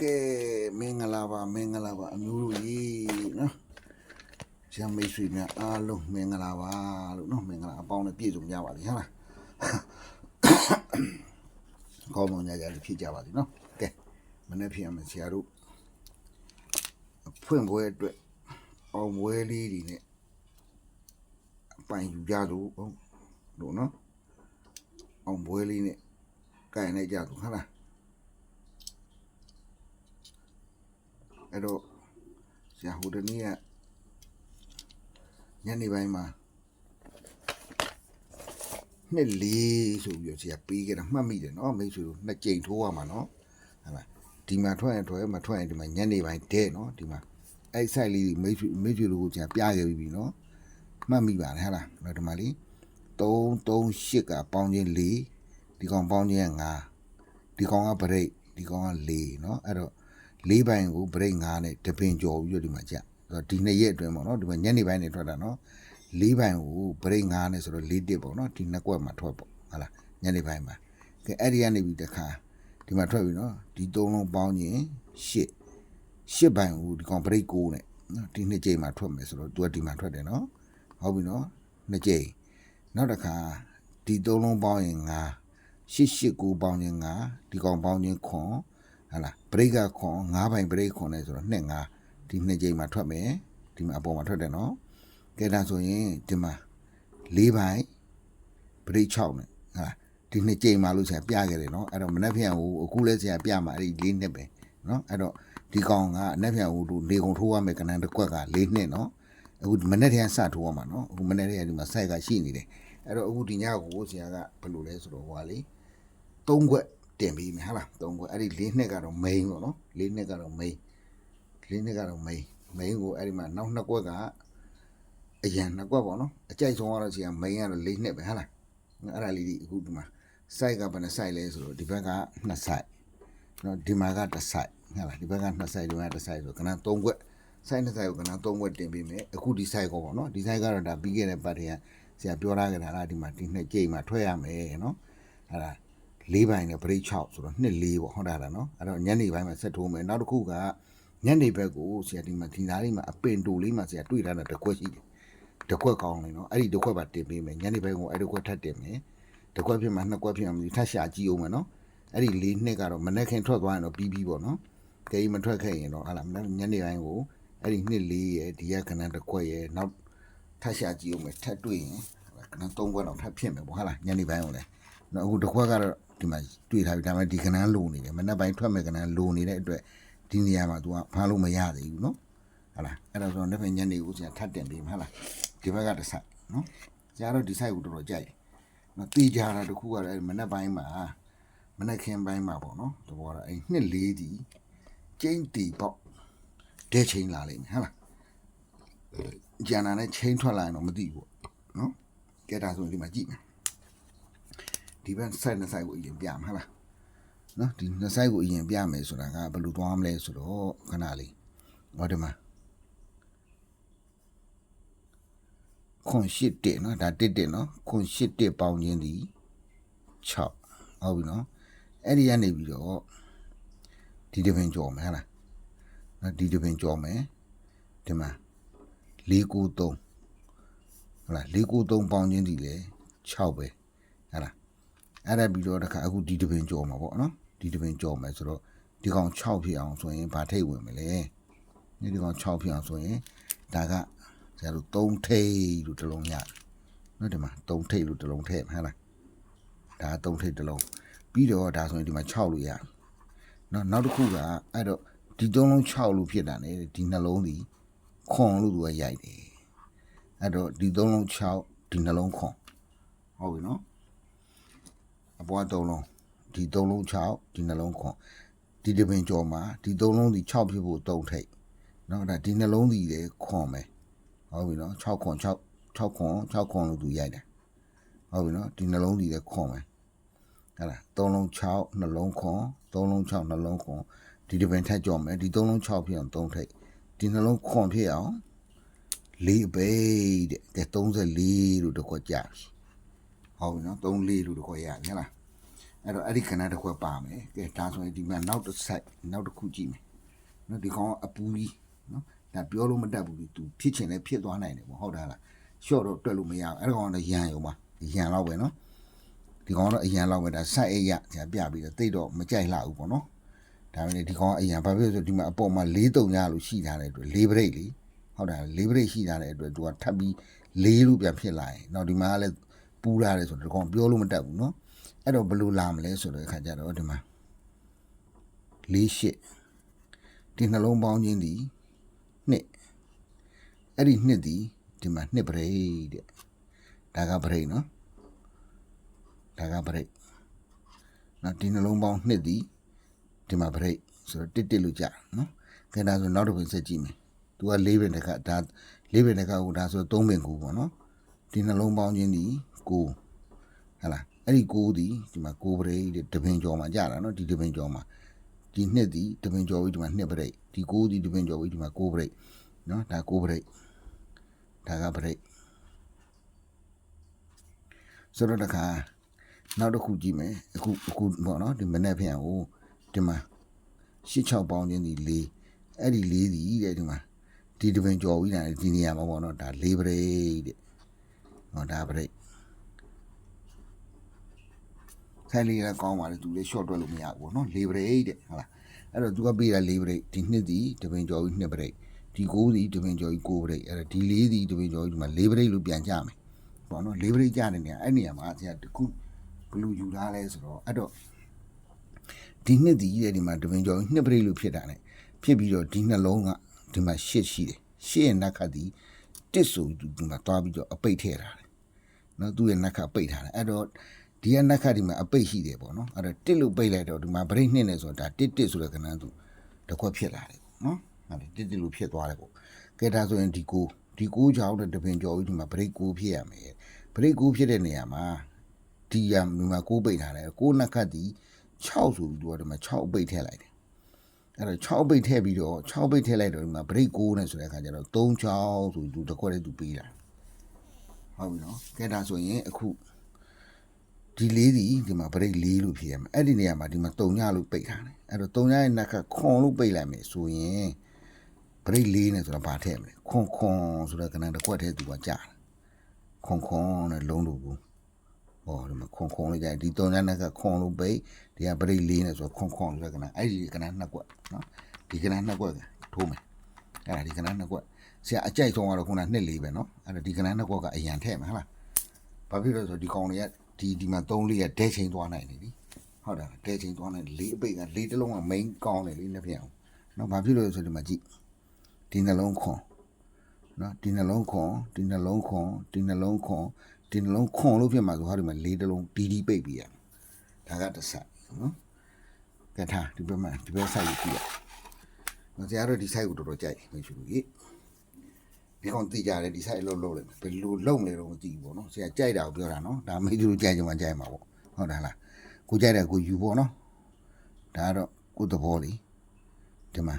ကဲမင်္ဂလာပါမင်္ဂလာပါအမျိုးတို့ကြီးနော်ဆရာမိတ်ဆွေများအားလုံးမင်္ဂလာပါလို့နော်မင်္ဂလာအပေါင်းနဲ့ပြည့်စုံကြပါစေဟုတ်လားကောင်းမွန်ကြကြလို့ဖြစ်ကြပါစေနော်ကဲမနေ့ဖြစ်ရမယ်ဆရာတို့ဖွင့်ပွဲအတွက်အောင်ပွဲလေးတွေနဲ့အပိုင်ယူကြလို့ဟုတ်လို့နော်အောင်ပွဲလေးနဲ့ကြိုင်လိုက်ကြလို့ဟုတ်လား အဲ့တော့ဆရာဟိုတနေ့ကညနေပိုင်းမှာနှစ်လေးဆိုပြီးတော့ဆရာပေးခဲ့တာမှတ်မိတယ်နော်မိတ်ဆွေတို့နှစ်ကြိမ်ထိုးရမှာနော်ဟဲ့လားဒီမှာထွက်ရင်ထွက်မှာထွက်ရင်ဒီမှာညနေပိုင်းတဲ့နော်ဒီမှာအဲ့ဆိုင်လေးမိတ်ဆွေမိတ်ဆွေတို့ကိုဆရာပြခဲ့ပြီနော်မှတ်မိပါတယ်ဟဲ့လားတော့ဒီမှာလေး338ကပေါင်းခြင်း4ဒီကောင်ပေါင်းခြင်း5ဒီကောင်ကဗရိတ်ဒီကောင်က4နော်အဲ့တော့ လေးပိုင်းကိုဗရိတ်9နဲ့တပင်ကြော်ပြီးတော့ဒီမှာကြာဆိုတော့ဒီနှစ်ရက်အတွင်းပေါ့နော်ဒီမှာညနေပိုင်းနေထွက်တာနော်လေးပိုင်းကိုဗရိတ်9နဲ့ဆိုတော့၄တစ်ပေါ့နော်ဒီနှစ်ကွက်မှာထွက်ပေါ့ဟာလားညနေပိုင်းမှာကဲအဲ့ဒီကနေပြီးတခါဒီမှာထွက်ပြီနော်ဒီသုံးလုံးပေါင်းရင်8 8ပိုင်းကိုဒီကောင်ဗရိတ်9နဲ့နော်ဒီနှစ်ကြိမ်မှာထွက်မယ်ဆိုတော့သူကဒီမှာထွက်တယ်နော်ဟုတ်ပြီနော်နှစ်ကြိမ်နောက်တစ်ခါဒီသုံးလုံးပေါင်းရင်9 889ပေါင်းရင်9ဒီကောင်ပေါင်းရင်ခွန် ဟာလားဘရိတ်ကခွန်၅ပိုင်ဘရိတ်ခွန်လဲဆိုတော့နှစ်ငါဒီနှစ်ကြိမ်မှာထွက်မယ်ဒီမှာအပေါ်မှာထွက်တယ်နော်ကဲဒါဆိုရင်ဒီမှာ၄ပိုင်ဘရိတ်6နဲ့ဟာဒီနှစ်ကြိမ်မှာလို့ဆရာပြခဲ့တယ်နော်အဲ့တော့မနေ့ပြန်ဟိုအခုလဲဆရာပြမှာအဲ့ဒီ၄နှစ်ပဲနော်အဲ့တော့ဒီကောင်ကအနေ့ပြန်ဟိုတို့နေကုန်ထိုးရမယ်ကဏ္ဍတစ်ခွက်က၄နှစ်နော်အခုမနေ့တည်းကစထိုးရမှာနော်အခုမနေ့တည်းကဒီမှာစိုက်ကရှိနေတယ်အဲ့တော့အခုဒီညကိုဆရာကဘယ်လိုလဲဆိုတော့ဟိုကလေသုံးခွက် တင်ပြီးမယ်ဟာလားသုံးခွက်အဲ့ဒီလေးနှစ်ကတော့ main ပေါ့နော်လေးနှစ်ကတော့ main လေးနှစ်ကတော့ main main ကိုအဲ့ဒီမှာနောက်နှစ်ခွက်ကအရန်နှစ်ခွက်ပေါ့နော်အကြိုက်ဆုံးကတော့ဆီက main ကတော့လေးနှစ်ပဲဟာလားအဲ့ဒါလေးဒီအခုဒီမှာ site ကဘယ်နှ site လဲဆိုတော့ဒီဘက်က2 site နော်ဒီမှာကတစ် site ဟာလားဒီဘက်က2 site ဒီဘက်ကတစ် site ဆိုကနန်းသုံးခွက် site နှစ် site ကိုကနန်းသုံးခွက်တင်ပြီးမယ်အခုဒီ site ကိုပေါ့နော်ဒီ site ကတော့ဒါပြီးခဲ့တဲ့ပတ်တည်းကဆရာပြောထားကြတာလားဒီမှာဒီနှစ်ကြိမ်မှာထွက်ရမယ်နော်အဲ့ဒါ လေးပိုင်းနဲ့ break 6ဆိုတော့နှစ်လေးပေါ့ဟုတ်တာလားနော်အဲ့တော့ညနေပိုင်းမှာဆက်ထိုးမယ်နောက်တစ်ခုကညနေဘက်ကိုဆရာဒီမှာဒီသားလေးမှာအပင်တူလေးမှာဆရာတွေ့လာတာတစ်ခွက်ရှိတယ်တစ်ခွက်ကောင်းလေနော်အဲ့ဒီတစ်ခွက်ပါတင်ပေးမယ်ညနေဘက်ကိုအဲ့တစ်ခွက်ထပ်တင်မယ်တစ်ခွက်ဖြစ်မှာနှစ်ခွက်ဖြစ်မှာမသိထပ်ရှာကြည့်အောင်မယ်နော်အဲ့ဒီလေးနှစ်ကတော့မနေ့ခင်ထွက်သွားရင်တော့ပြီးပြီပေါ့နော်ကြိမ်မထွက်ခဲ့ရင်တော့ဟာလားညနေပိုင်းကိုအဲ့ဒီနှစ်လေးရဲ့ဒီရခဏတစ်ခွက်ရဲ့နောက်ထပ်ရှာကြည့်အောင်မယ်ထပ်တွေ့ရင်ခဏသုံးခွက်တော့ထပ်ဖြစ်မယ်ပေါ့ဟာလားညနေပိုင်းကိုလည်းနော်အခုတစ်ခွက်ကတော့ ဒီမှာတွေ့ထားပြီဒါပေမဲ့ဒီကနန်းလိုနေတယ်မနေ့ပိုင်းထွက်မဲ့ကနန်းလိုနေတဲ့အတွက်ဒီနေရာမှာ तू ကဖားလို့မရသေးဘူးနော်ဟာလားအဲ့ဒါဆိုတော့နေ့ပိုင်းညနေကိုဆရာထပ်တင်ပေးမှာဟာလားဒီဘက်ကတစ်ဆိုင်နော်ဆရာတို့ဒီဆိုင်ကိုတော်တော်ကြိုက်တယ်နော်တီးကြတာတစ်ခုကတော့အဲ့မနေ့ပိုင်းမှာမနေ့ခင်းပိုင်းမှာပေါ့နော်တဘောတော့အဲ့နှစ်လေးဒီကျင်းတီပေါ့တဲချင်းလာလိမ့်မယ်ဟာလားကျန်တာနဲ့ချင်းထွက်လာရင်တော့မသိဘူးပေါ့နော်ကဲဒါဆိုရင်ဒီမှာကြည့်မယ် ဒီဘက် site နှစ် site ကိုအရင်ပြမှာဟုတ်လားနော်ဒီနှစ် site ကိုအရင်ပြမယ်ဆိုတာကဘယ်လိုသွားမလဲဆိုတော့ခဏလေးဟောဒီမှာခွန်ရှစ်တက်နော်ဒါတက်တက်နော်ခွန်ရှစ်တက်ပေါင်းခြင်းဒီ6ဟုတ်ပြီနော်အဲ့ဒီကနေပြီးတော့ဒီတစ်ပင်ကြော်မယ်ဟုတ်လားနော်ဒီတစ်ပင်ကြော်မယ်ဒီမှာ493ဟုတ်လား493ပေါင်းခြင်းဒီလေ6ပဲဟုတ်လား အဲ့ဒါပြီးတော့တခါအခုဒီတပင်ကြော်မှာပေါ့နော်ဒီတပင်ကြော်မယ်ဆိုတော့ဒီကောင်6ဖြစ်အောင်ဆိုရင်ဗာထိတ်ဝင်မလဲဒီဒီကောင်6ဖြစ်အောင်ဆိုရင်ဒါကဆရာတို့3ထိတ်လို့တစ်လုံးရတယ်နော်ဒီမှာ3ထိတ်လို့တစ်လုံးထည့်မှာဟဲ့လားဒါ3ထိတ်တစ်လုံးပြီးတော့ဒါဆိုရင်ဒီမှာ6လို့ရတယ်နော်နောက်တစ်ခုကအဲ့တော့ဒီသုံးလုံး6လို့ဖြစ်တာ ਨੇ ဒီနှလုံးဒီခွန်လို့သူကရိုက်တယ်အဲ့တော့ဒီသုံးလုံး6ဒီနှလုံးခွန်ဟုတ်ပြီနော် အပွား၃လုံးဒီ၃လုံး6ဒီနှလုံးခွန်ဒီတပင်ကြော်မှာဒီ၃လုံးဒီ6ဖြစ်ဖို့၃ထိတ်เนาะဒါဒီနှလုံးဒီလေခွန်မယ်ဟုတ်ပြီเนาะ6ခွန်6 6ခွန်6ခွန်လို့သူရိုက်တယ်ဟုတ်ပြီเนาะဒီနှလုံးဒီလေခွန်မယ်ဟဲ့လား၃လုံး6နှလုံးခွန်၃လုံး6နှလုံးခွန်ဒီတပင်ထက်ကြော်မယ်ဒီ၃လုံး6ဖြစ်အောင်၃ထိတ်ဒီနှလုံးခွန်ဖြစ်အောင်လေးပဲတဲ့ကဲ34လို့တစ်ခွက်ကြာပြီ ဟုတ်ပြီနော်3လေးလို့တခွက်ရပြီဟဲ့လားအဲ့တော့အဲ့ဒီခဏတစ်ခွက်ပါမယ်ကဲဒါဆိုရင်ဒီမှာနောက်တစ်ဆိုင်နောက်တစ်ခုကြည့်မယ်နော်ဒီကောင်ကအပူကြီးနော်ဒါပြောလို့မတတ်ဘူးလေ तू ဖြစ်ချင်လဲဖြစ်သွားနိုင်တယ်ပေါ့ဟုတ်တာလားရှော့တော့တွက်လို့မရဘူးအဲ့ကောင်ကတော့ရန်ရုံပါရန်တော့ပဲနော်ဒီကောင်ကတော့အရန်တော့ပဲဒါဆိုက်အိတ်ရဆရာပြပြီးတော့တိတ်တော့မကြိုက်လှဘူးပေါ့နော်ဒါပေမဲ့ဒီကောင်ကအရန်ဘာဖြစ်လို့လဲဆိုဒီမှာအပေါ်မှာ၄တုံရလို့ရှိထားတဲ့အတွက်၄ဘရိတ်လေဟုတ်တာ၄ဘရိတ်ရှိထားတဲ့အတွက် तू ကထပ်ပြီး၄လို့ပြန်ဖြစ်လာရင်နောက်ဒီမှာကလည်း ပူလာတယ်ဆိုတော့ဒီကောင်ပြောလို့မတတ်ဘူးနော်အဲ့တော့ဘယ်လိုလာမလဲဆိုတော့အခါကျတော့ဒီမှာ၄ရှစ်ဒီနှလုံးပေါင်းခြင်းဒီနှစ်အဲ့ဒီနှစ်ဒီဒီမှာနှစ်ပရိတ်တဲ့ဒါကပရိတ်နော်ဒါကပရိတ်နော်ဒီနှလုံးပေါင်းနှစ်ဒီဒီမှာပရိတ်ဆိုတော့တစ်တစ်လို့ကြာနော်ခဲဒါဆိုနောက်တစ်ခုဆက်ကြည့်မယ်သူက၄ပင်တစ်ခါဒါ၄ပင်တစ်ခါကိုဒါဆို၃ပင်ကူပေါ့နော် ဒီနှလုံးပေါင်းခြင်းဒီကိုဟလာအဲ့ဒီကိုးဒီဒီမှာကိုးပရိတ်တဲ့တပင်ကျော်မှာကြာတာနော်ဒီတပင်ကျော်မှာဒီနှစ်ဒီတပင်ကျော်ပြီးဒီမှာနှစ်ပရိတ်ဒီကိုးဒီတပင်ကျော်ပြီးဒီမှာကိုးပရိတ်နော်ဒါကိုးပရိတ်ဒါကပရိတ်ဆိုတော့တခါနောက်တစ်ခုကြည့်မယ်အခုအခုပေါ့နော်ဒီမနေ့ပြန်ဟိုဒီမှာ86ပေါင်းချင်းဒီ၄အဲ့ဒီ၄ဒီတဲ့ဒီမှာဒီတပင်ကျော်ပြီးတာဒီနေရာမှာပေါ့နော်ဒါ၄ပရိတ်တဲ့ ဟောဒါပရိတ်ဆိုင်လေးကကောင်းပါလေသူလည်း short တွက်လို့မရဘူးပေါ့နော်၄ break တဲ့ဟုတ်လားအဲ့တော့သူကပေးတာ၄ break ဒီနှစ်ဒီတပင်ကျော်ကြီး2 break ဒီ9ဒီတပင်ကျော်ကြီး9 break အဲ့တော့ဒီ4ဒီတပင်ကျော်ကြီးဒီမှာ4 break လို့ပြန်ကြမယ်ပေါ့နော်4 break ကြတဲ့နေရာအဲ့နေရာမှာဆရာတခုဘယ်လိုယူထားလဲဆိုတော့အဲ့တော့ဒီနှစ်ဒီတဲ့ဒီမှာတပင်ကျော်ကြီး2 break လို့ဖြစ်တာ ਨੇ ဖြစ်ပြီးတော့ဒီနှလုံးကဒီမှာရှစ်ရှိတယ်ရှစ်ရဲ့နက်ခတ်ဒီ တစ်ဆိုဒီမှာတွားပြီးတော့အပိတ်ထည့်ထားတယ်နော်သူ့ရဲ့နက်ခတ်ပိတ်ထားတယ်အဲ့တော့ဒီကနက်ခတ်ဒီမှာအပိတ်ရှိတယ်ပေါ့နော်အဲ့တော့တစ်လို့ပိတ်လိုက်တော့ဒီမှာဗရိတ်နှစ်နေဆိုတာဒါတစ်တစ်ဆိုတဲ့ကဏ္ဍသူတစ်ခွက်ဖြစ်လာတယ်ပေါ့နော်အဲ့ဒါတစ်တစ်လို့ဖြစ်သွားတယ်ပေါ့ကဲဒါဆိုရင်ဒီကိုဒီကိုကြောင့်တဲ့တပင်ကျော်ကြီးဒီမှာဗရိတ်ကိုဖြစ်ရမယ်ဗရိတ်ကိုဖြစ်တဲ့နေရာမှာဒီရဒီမှာကိုပိတ်ထားတယ်ကိုနက်ခတ်ဒီ6ဆိုပြီးတော့ဒီမှာ6ပိတ်ထည့်လိုက်တယ် အဲ့တော့6ပိတ်ထည့်ပြီးတော့6ပိတ်ထည့်လိုက်တော့ဒီမှာဗရိတ်ကိုနဲ့ဆိုတဲ့အခါကျတော့3 6ဆိုပြီးသူတစ်ခွက်လေးသူပေးတာဟုတ်ပြီနော်ကဲဒါဆိုရင်အခုဒီလေးဒီဒီမှာဗရိတ်လေးလို့ဖြစ်ရမယ်အဲ့ဒီနေရာမှာဒီမှာတုံညလို့ပိတ်ထားတယ်အဲ့တော့တုံညရဲ့နက်ကခွန်လို့ပိတ်လိုက်မယ်ဆိုရင်ဗရိတ်လေးနဲ့ဆိုတာဘာထည့်မလဲခွန်ခွန်ဆိုတဲ့ကဏ္ဍတစ်ခွက်တည်းသူကကြာတယ်ခွန်ခွန်နဲ့လုံးလို့ဘူး ဟောဒီမှာခွန်ခွန်လေးကြိုက်ဒီသုံးရက်နဲ့ကခွန်လို့ပိတ်ဒီကပရိတ်လေးနဲ့ဆိုခွန်ခွန်ဆိုကနအဲ့ဒီကနနှစ်ကွက်နော်ဒီကနနှစ်ကွက်ကထိုးမယ်အဲ့ဒါဒီကနနှစ်ကွက်ဆရာအကြိုက်ဆုံးကတော့ခုနနှစ်လေးပဲနော်အဲ့ဒါဒီကနနှစ်ကွက်ကအရန်ထည့်မယ်ဟလားဘာဖြစ်လို့ဆိုဒီကောင်တွေကဒီဒီမှာ3လေးကဒဲချိန်သွားနိုင်နေပြီဟုတ်တယ်ဒဲချိန်သွားနိုင်လေးအပိတ်ကလေးတစ်လုံးက main ကောင်းတယ်လေးနှစ်ပြန်အောင်နော်ဘာဖြစ်လို့ဆိုဒီမှာကြည့်ဒီနှလုံးခွန်နော်ဒီနှလုံးခွန်ဒီနှလုံးခွန်ဒီနှလုံးခွန် ဒီနှလုံးခွန်လို့ဖြစ်မှာကိုဟာဒီမှာလေးတလုံးဒီဒီပိတ်ပြီးရဒါကတစ်ဆက်နော်ကထားဒီဘက်မှာဒီဘက်ဆိုင်ကိုကြည့်ရဆရာတို့ဒီဆိုင်ကိုတော်တော်ကြိုက်မရှိဘူးကြီးဒီကောင်သိကြတယ်ဒီဆိုင်လုံးလုံးတယ်ဘယ်လိုလုံးလဲတော့မသိဘူးပေါ့နော်ဆရာကြိုက်တာကိုပြောတာနော်ဒါမိသူတို့ကြိုက်ကြမှာကြိုက်မှာပေါ့ဟုတ်တယ်လားကိုကြိုက်တယ်ကိုယူပေါ့နော်ဒါကတော့ကိုသဘောလေဒီမှာ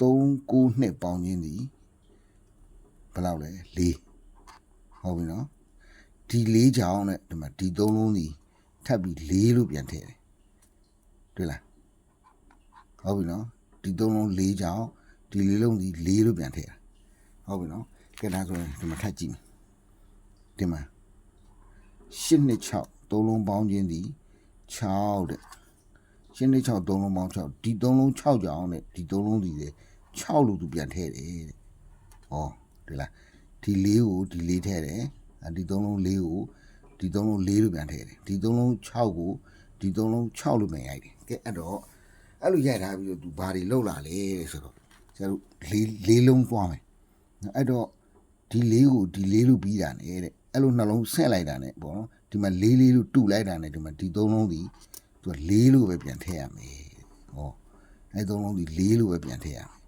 3 9နှစ်ပေါင်းရင်းသည်ဘယ်လောက်လဲ4 ဟုတ်ပြီနော်။ဒီ4ကြောင်းနဲ့ဒီမှာဒီ3လုံးဒီထပ်ပြီး4လို့ပြန်ထည့်တယ်။တွေ့လားဟုတ်ပြီနော်ဒီသုံးလုံး၄ချောင်းဒီလေးလုံးဒီ၄လို့ပြန်ထည့်တာဟုတ်ပြီနော်ကဲဒါဆိုရင်ဒီမှာထပ်ကြည့်မယ်ဒီမှာ၈နှစ်6သုံးလုံးပေါင်းခြင်းဒီ6တဲ့၈နှစ်6သုံးလုံးပေါင်း6ဒီသုံးလုံး6ကြောင်းနဲ့ဒီသုံးလုံးဒီလေ6လို့သူပြန်ထည့်တယ်တဲ့ဟောဒီလား ဒီ၄ကိုဒီ၄ထည့်တယ်ဒီသုံးလုံး၄ကိုဒီသုံးလုံး၄လို့ပြန်ထည့်တယ်ဒီသုံးလုံး6ကိုဒီသုံးလုံး6လို့ပြန်ရိုက်တယ်ကဲအဲ့တော့အဲ့လိုရိုက်ထားပြီးတော့သူဘာတွေလောက်လာလဲဆိုတော့ကျတို့လေးလေးလုံးသွားမယ်နော်အဲ့တော့ဒီလေးကိုဒီလေးလို့ပြီးတာနဲ့တဲ့အဲ့လိုနှလုံးဆင့်လိုက်တာနဲ့ပေါ့နော်ဒီမှာလေးလေးလို့တူလိုက်တာနဲ့ဒီမှာဒီသုံးလုံးဒီသူကလေးလို့ပဲပြန်ထည့်ရမယ်ဟောအဲ့သုံးလုံးဒီလေးလို့ပဲပြန်ထည့်ရမယ်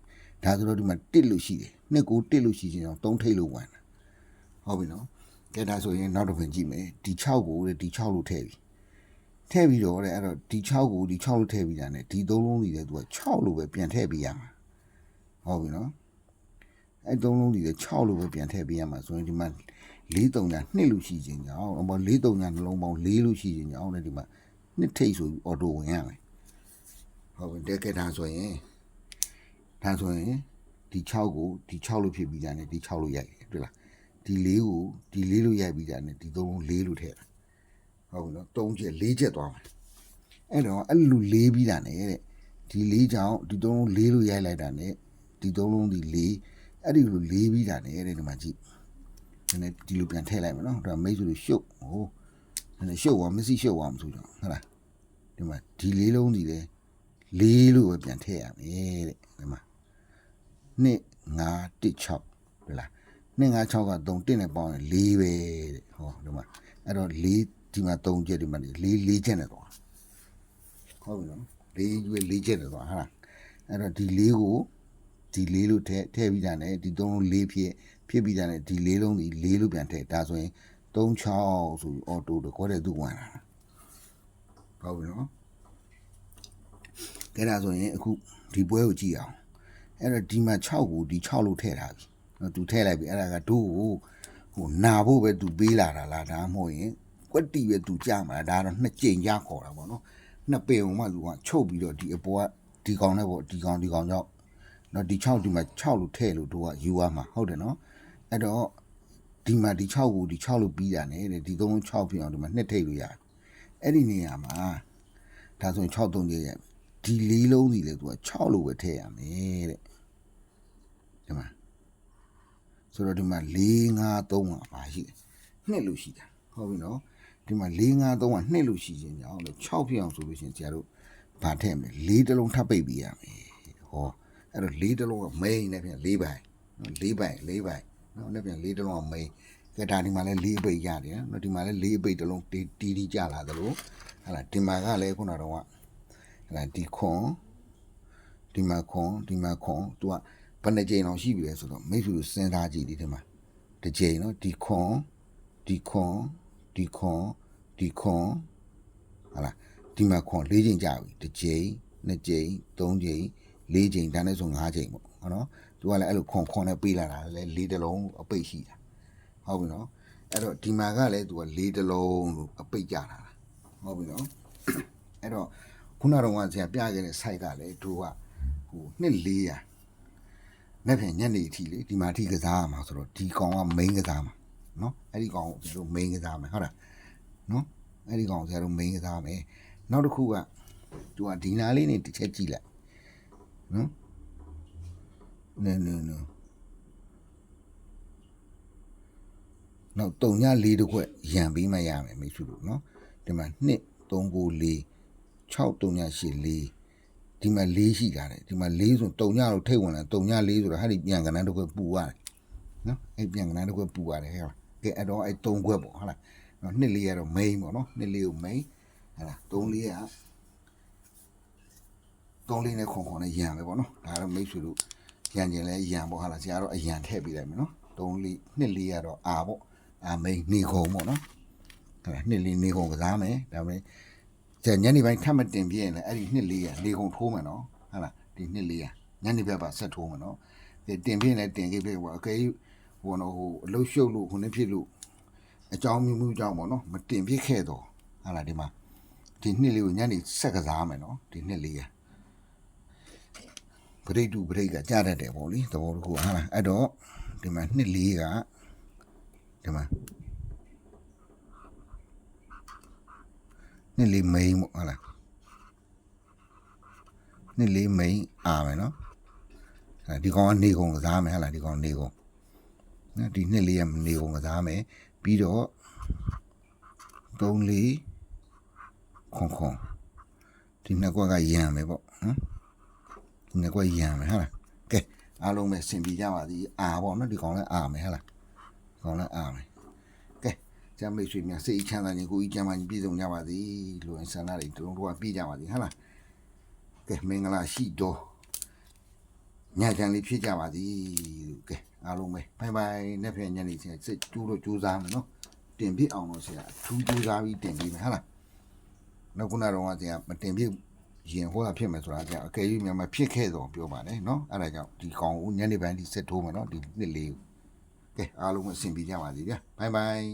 ဒါဆိုတော့ဒီမှာတစ်လို့ရှိတယ်နှစ်ကိုတစ်လို့ရှိခြင်းအောင်သုံးထိပ်လို့ဝင်တာဟုတ်ပြီနော်ကဲဒါဆိုရင်နောက်တစ်ပင်ကြည့်မယ်ဒီ6ကိုတဲ့ဒီ6လို့ထည့်ပြီထည့်ပြီးတော့တဲ့အဲ့တော့ဒီ6ကိုဒီ6လို့ထည့်ပြီးတာ ਨੇ ဒီသုံးလုံးကြီးတဲ့သူက6လို့ပဲပြန်ထည့်ပေးရမှာဟုတ်ပြီနော်အဲ့သုံးလုံးကြီးတဲ့6လို့ပဲပြန်ထည့်ပေးရမှာဆိုရင်ဒီမှာလေးတုံညာနှစ်လို့ရှိခြင်းကြောင့်အပေါ်လေးတုံညာနှလုံးပေါင်းလေးလို့ရှိခြင်းကြောင့်လည်းဒီမှာနှစ်ထိတ်ဆိုပြီးအော်တိုဝင်ရမယ်ဟုတ်ပြီတက်ခဲ့တာဆိုရင် ဒါဆိုရင်ဒီ6ကိုဒီ6လို့ဖြစ်ပြီးကြတယ်ဒီ6လို့ရိုက်တယ်တွေ့လားဒီ4ကိုဒီ4လို့ရိုက်ပြီးကြတယ်ဒီ3လုံး4လို့ထည့်တာဟုတ်ပြီနော်3ချက်4ချက်သွားမယ်အဲ့တော့အဲ့လို4ပြီးတာ ਨੇ တဲ့ဒီ4ကြောင့်ဒီ3လုံး4လို့ရိုက်လိုက်တာ ਨੇ ဒီ3လုံးဒီ4အဲ့ဒီလို4ပြီးတာ ਨੇ တဲ့ဒီမှာကြည့် နည်းနည်းဒီလိုပြန်ထည့်လိုက်မယ်နော်ဒါမိတ်ဆွေတို့ရှုပ်ဟိုနည်းနည်းရှုပ်သွားမစီရှုပ်သွားမဆိုတော့ဟုတ်လားဒီမှာဒီလေးလုံးဒီလေလေးလို့ပဲပြန်ထည့်ရမယ်တဲ့ဒီမှာ 2 5 1 6ဟုတ်လား2 5 6က3 1နဲ့ပေါင်းရင်4ပဲတဲ့ဟောဒီမှာအဲ့တော့4ဒီမှာ3ချက်ဒီမှာ4 4ချက်နဲ့တော့ဟုတ်ပြီနော်4ရွေး4ချက်နဲ့တော့ဟာလားအဲ့တော့ဒီ4ကိုဒီလေးလို့ထည့်ထည့်ပြီးတာနဲ့ဒီသုံးလုံးလေးဖြစ်ဖြစ်ပြီးတာနဲ့ဒီလေးလုံးဒီလေးလို့ပြန်ထည့်ဒါဆိုရင်36ဆိုပြီးအော်တိုတကောတဲ့သူဝင်လာတာဟုတ်ပြီနော်ကဲဒါဆိုရင်အခုဒီပွဲကိုကြည့်အောင် အဲ့တော့ဒီမှာ6ကိုဒီ6လို့ထည့်ထားပြီနော်သူထည့်လိုက်ပြီအဲ့ဒါကဒို့ကိုဟိုနာဖို့ပဲသူပေးလာတာလားဒါမှမဟုတ်ရင်ကွက်တီပဲသူကြမှာလားဒါတော့နှစ်ကြိမ်ကြခေါ်တာပေါ့နော်နှစ်ပင်ုံမှသူကချုပ်ပြီးတော့ဒီအပေါ်ကဒီကောင်နဲ့ပေါ့ဒီကောင်ဒီကောင်ကြောင့်နော်ဒီ6ဒီမှာ6လို့ထည့်လို့တို့ကယူရမှာဟုတ်တယ်နော်အဲ့တော့ဒီမှာဒီ6ကိုဒီ6လို့ပြီးတာ ਨੇ တဲ့ဒီ3လုံး6ဖြစ်အောင်ဒီမှာနှစ်ထိတ်လို့ရတယ်အဲ့ဒီနေရာမှာဒါဆိုရင်6 3ကျရဒီလေးလုံးစီလေသူက6လို့ပဲထည့်ရမယ်တဲ့ ဒီမှာဆိုတော့ဒီမှာ4 5 3ကပါရှိတယ်နှစ်လို့ရှိတာဟုတ်ပြီနော်ဒီမှာ4 5 3ကနှစ်လို့ရှိခြင်းကြောင့်လေ6ဖြစ်အောင်ဆိုလို့ရှိရင်ဆရာတို့ဗာထည့်မယ်၄တလုံးထပ်ပိတ်ပြီးရမယ်ဟောအဲ့တော့လေးတလုံးက main နဲ့ပြန်လေးပိုင်နော်လေးပိုင်လေးပိုင်နော်နဲ့ပြန်လေးတလုံးက main ကဲဒါဒီမှာလဲလေးအပိတ်ရတယ်နော်ဒီမှာလဲလေးအပိတ်တလုံးတီတီတီကြလာသလိုဟာလားဒီမှာကလည်းခုနတော့ကဟာလားဒီခွန်ဒီမှာခွန်ဒီမှာခွန် तू က ဘယ်နှကြိမ်အောင်ရှိပြီလဲဆိုတော့မိတ်ဆွေတို့စဉ်းစားကြည့်ဒီဒီမှာတစ်ကြိမ်နော်ဒီခွန်ဒီခွန်ဒီခွန်ဒီခွန်ဟာလားဒီမှာခွန်၄ကြိမ်ကြာပြီတစ်ကြိမ်နှစ်ကြိမ်သုံးကြိမ်လေးကြိမ်ဒါနဲ့ဆို၅ကြိမ်ပေါ့ဟုတ်နော်သူကလည်းအဲ့လိုခွန်ခွန်နဲ့ပေးလာတာလည်းလေးတစ်လုံးအပိတ်ရှိတာဟုတ်ပြီနော်အဲ့တော့ဒီမှာကလည်းသူကလေးတစ်လုံးလို့အပိတ်ကြတာဟုတ်ပြီနော်အဲ့တော့ခုနကတော့ဆရာပြခဲ့တဲ့ site ကလည်းသူကဟိုနှစ်400 နေ့ဖြင့်ညနေအထိလေဒီမှာအထိကစားရမှာဆိုတော့ဒီကောင်က main ကစားမှာနော်အဲ့ဒီကောင်ကိုကျွန်တော် main ကစားမယ်ဟုတ်လားနော်အဲ့ဒီကောင်ကိုဆရာတို့ main ကစားမယ်နောက်တစ်ခုကသူကဒီနာလေးနေတစ်ချက်ကြည့်လိုက်နော်နဲနဲနဲနောက်တုံညလေးတစ်ခွက်ရံပြီးမှရမယ်မိတ်ဆွေတို့နော်ဒီမှာ2 3 9 4 6တုံည8 4 ဒီမှာ4ရှိတာတယ်ဒီမှာ4ဆိုတုံညလို့ထိတ်ဝင်လာတုံည4ဆိုတော့ဟာဒီပြန်ကနန်းတစ်ခွက်ပူရတယ်နော်အဲ့ပြန်ကနန်းတစ်ခွက်ပူရတယ်ဟဲ့လားကဲအဲ့တော့အဲ့3ခွက်ပေါ့ဟုတ်လားနော်နှစ်လေးကတော့ main ပေါ့နော်နှစ်လေးကို main ဟဲ့လား3လေးက3လေးနဲ့ခွန်ခွန်နဲ့ရံပဲပေါ့နော်ဒါတော့မိတ်ဆွေတို့ရံကျင်လဲရံပေါ့ဟာလားဆရာတော့အရံထည့်ပေးလိုက်မယ်နော်3လေးနှစ်လေးကတော့အာပေါ့အာ main နေခုံပေါ့နော်ဟဲ့လားနှစ်လေးနေခုံကစားမယ်ဒါပေမဲ့ ကျန်ညနေပိုင်းထပ်မတင်ပြရင်လည်းအဲ့ဒီနှစ်လေးရနေကုန်ထိုးမယ်နော်ဟုတ်လားဒီနှစ်လေးရညနေဘက်ပါဆက်ထိုးမယ်နော်ဒီတင်ပြရင်လည်းတင်ခဲ့ပြီဟိုအကဲဟိုတော့ဟိုအလုတ်ရှုပ်လို့ခုနှစ်ဖြစ်လို့အကြောင်းမျိုးမျိုးကြောင့်ပေါ့နော်မတင်ပြခဲ့တော့ဟုတ်လားဒီမှာဒီနှစ်လေးကိုညနေဆက်ကစားမယ်နော်ဒီနှစ်လေးရပရိတုပရိတ်ကကြားတတ်တယ်ပေါ့လေသဘောတစ်ခုဟုတ်လားအဲ့တော့ဒီမှာနှစ်လေးကဒီမှာ နှစ်လေးမိန်ပေါ့ဟုတ်လားနှစ်လေးမိန်အာမယ်နော်အဲဒီကောင်ကနေကုန်ကစားမယ်ဟုတ်လားဒီကောင်နေကုန်နော်ဒီနှစ်လေးကနေကုန်ကစားမယ်ပြီးတော့သုံးလေးခွန်ခွန်ဒီနှစ်ကွက်ကရံမယ်ပေါ့နော်ဒီနှစ်ကွက်ရံမယ်ဟုတ်လားကဲအားလုံးပဲစင်ပြီးကြပါသည်အာပေါ့နော်ဒီကောင်လည်းအာမယ်ဟုတ်လားဒီကောင်လည်းအာမယ် ကျမ်းမိတ်ဆွေများစိတ်ချမ်းသာခြင်းကိုယ်ကြီးကျမ်းမာခြင်းပြည့်စုံကြပါစေလို့ဆန္ဒတွေတုံးတော့ပြည့်ကြပါစေဟုတ်လားကဲမင်္ဂလာရှိတော်ညချမ်းလေးဖြစ်ကြပါစေလို့ကဲအားလုံးပဲဘိုင်ဘိုင်နေ့ဖြန်ညနေချင်းစိတ်ကျိုးတော့ကြိုးစားမယ်နော်တင်ပြအောင်လို့ဆရာအထူးကြိုးစားပြီးတင်ပြမယ်ဟုတ်လားနောက်ခုနတော့ကဆရာမတင်ပြရင်ဟောတာဖြစ်မယ်ဆိုတာဆရာအကယ်၍မြန်မာဖြစ်ခဲ့တော့ပြောပါနဲ့နော်အဲ့ဒါကြောင့်ဒီကောင်ဦးညနေပိုင်းဒီစက်ထိုးမယ်နော်ဒီနှစ်လေးကိုကဲအားလုံးအဆင်ပြေကြပါစေဗျာဘိုင်ဘိုင်